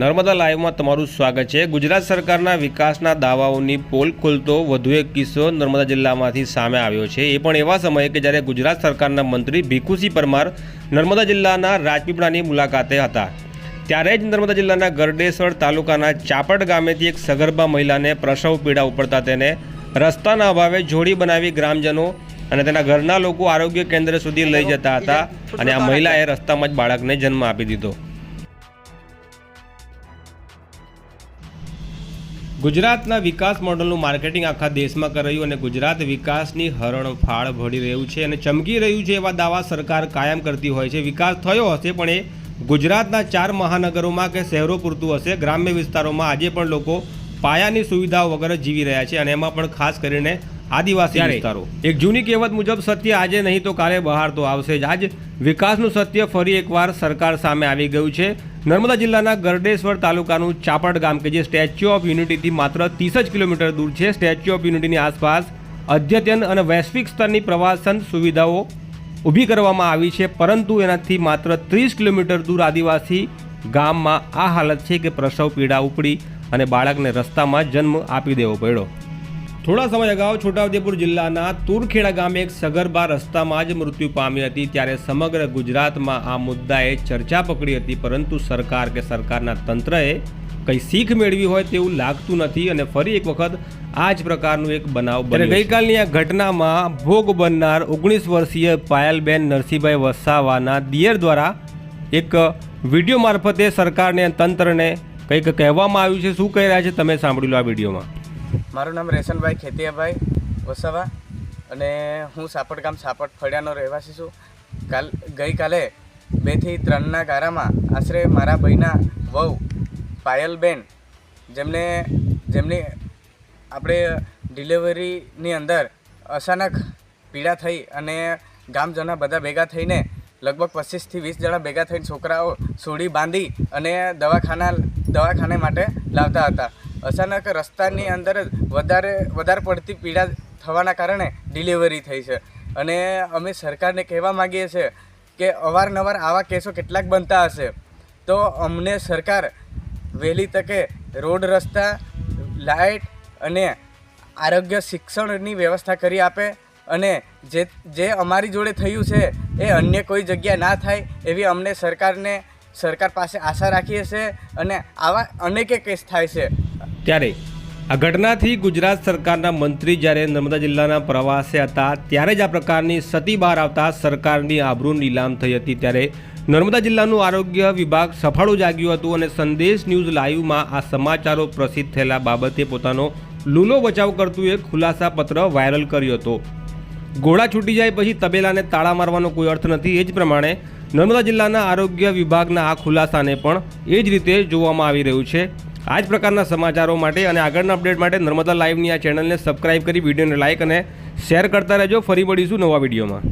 નર્મદા લાઈવમાં તમારું સ્વાગત છે. ગુજરાત સરકારના વિકાસના દાવાઓની પોલ ખોલતો વધુ એક કિસ્સો નર્મદા જિલ્લામાંથી સામે આવ્યો છે. એ પણ એવા સમયે કે જ્યારે ગુજરાત સરકારના મંત્રી ભીખુસિંહ પરમાર નર્મદા જિલ્લાના રાજપીપળાની મુલાકાતે હતા. ત્યારે જ નર્મદા જિલ્લાના ગરડેશ્વર તાલુકાના ચાપડ ગામેથી એક સગર્ભા મહિલાને પ્રસવ પીડા ઉપડતા તેને રસ્તાના અભાવે જોડી બનાવી ગ્રામજનો અને તેના ઘરના લોકો આરોગ્ય કેન્દ્ર સુધી લઈ જતા હતા અને આ મહિલાએ રસ્તામાં જ બાળકને જન્મ આપી દીધો. ગુજરાતના વિકાસ મોડલનું માર્કેટિંગ આખા દેશમાં કરાયું અને ગુજરાત વિકાસની હરણફાળ ભળી રહ્યું છે અને ચમકી રહ્યું છે એવા દાવા સરકાર કાયમ કરતી હોય છે. વિકાસ થયો હશે પણ એ ગુજરાતના ચાર મહાનગરોમાં કે શહેરો પૂરતું હશે. ગ્રામ્ય વિસ્તારોમાં આજે પણ લોકો પાયાની સુવિધાઓ વગર જીવી રહ્યા છે અને એમાં પણ ખાસ કરીને આદિવાસી વિસ્તારો. એક જૂની કહેવત મુજબ સત્ય આજે નહીં તો કાલે બહાર તો આવશે જ. આજ વિકાસનું સત્ય ફરી એકવાર સરકાર સામે આવી ગયું છે. નર્મદા જિલ્લાના ગરડેશ્વર તાલુકાનું ચાપડ ગામ કે જે સ્ટેચ્યુ ઓફ યુનિટીથી માત્ર ત્રીસ જ કિલોમીટર દૂર છે, સ્ટેચ્યુ ઓફ યુનિટીની આસપાસ અદ્યતન અને વૈશ્વિક સ્તરની પ્રવાસન સુવિધાઓ ઊભી કરવામાં આવી છે, પરંતુ એનાથી માત્ર ત્રીસ કિલોમીટર દૂર આદિવાસી ગામમાં આ હાલત છે કે પ્રસવ, પીડા, ઉપડી અને બાળકને રસ્તામાં જન્મ આપી દેવો પડ્યો. થોડા સમય અગાઉ છોટાઉદેપુર જિલ્લાના તુરખેડા ગામે એક સગર્ભા રસ્તામાં જ મૃત્યુ પામી હતી. ત્યારે સમગ્ર ગુજરાતમાં આ મુદ્દાએ ચર્ચા પકડી હતી પરંતુ સરકાર કે સરકારના તંત્રએ કંઈ શીખ મેળવી હોય તેવું લાગતું નથી અને ફરી એક વખત આ જ પ્રકારનું એક બનાવ બને ગઈકાલની આ ઘટનામાં ભોગ બનનાર ઓગણીસ વર્ષીય પાયલબેન નરસિંહભાઈ વસાવાના દિયર દ્વારા એક વીડિયો મારફતે સરકારને તંત્રને કંઈક કહેવામાં આવ્યું છે. શું કહી રહ્યા છે? તમે સાંભળી લો આ વિડીયોમાં. મારું નામ રેશનભાઈ ખેતિયાભાઈ વસાવા અને હું સાપડ ગામ સાપડ ફળિયાનો રહેવાસી છું. કાલ, ગઈકાલે બેથી ત્રણના ગારામાં આશરે મારા ભાઈના વહુ પાયલબેન જેમને, જેમની આપણે ડિલિવરીની અંદર અચાનક પીડા થઈ અને ગામજના બધા ભેગા થઈને લગભગ પચીસથી વીસ જણા ભેગા થઈને છોકરાઓ સોડી બાંધી અને દવાખાના, દવાખાને માટે લાવતા હતા. અચાનક રસ્તાની અંદર જ વધારે વધારે પડતી પીડા થવાના કારણે ડિલિવરી થઈ છે. અને અમે સરકારને કહેવા માગીએ છીએ કે અવારનવાર આવા કેસો કેટલાક બનતા હશે. તો અમને સરકાર વહેલી તકે રોડ રસ્તા, લાઇટ અને આરોગ્ય શિક્ષણની વ્યવસ્થા કરી આપે અને જે જે અમારી જોડે થયું છે એ અન્ય કોઈ જગ્યા ના થાય એવી અમને સરકારને, સરકાર પાસે આશા રાખીએ છીએ અને આવા અનેકે કેસ થાય છે. ત્યારે આ ઘટનાથી ગુજરાત સરકારના મંત્રી જ્યારે નર્મદા જિલ્લાના પ્રવાસે હતા, ત્યારે જ આ પ્રકારની સતી બહાર આવતા સરકારની આબરૂ નીલામ થઈ હતી. ત્યારે નર્મદા જિલ્લાનું આરોગ્ય વિભાગ સફાળું જાગ્યું હતું અને સંદેશ ન્યૂઝ લાઈવમાં આ સમાચારો પ્રસિદ્ધ થયેલા બાબતે પોતાનો લૂલો બચાવ કરતું એક ખુલાસા પત્ર વાયરલ કર્યો હતો. ઘોડા છૂટી જાય પછી તબેલાને તાળા મારવાનો કોઈ અર્થ નથી, એ જ પ્રમાણે નર્મદા જિલ્લાના આરોગ્ય વિભાગના આ ખુલાસાને પણ એ જ રીતે જોવામાં આવી રહ્યું છે. આ જ પ્રકારના સમાચારો માટે અને આગળના અપડેટ માટે નર્મદા લાઈવની આ ચેનલને સબસ્ક્રાઇબ કરી વિડીયોને લાઇક અને શેર કરતા રહેજો. ફરી મળીશું નવા વિડીયોમાં.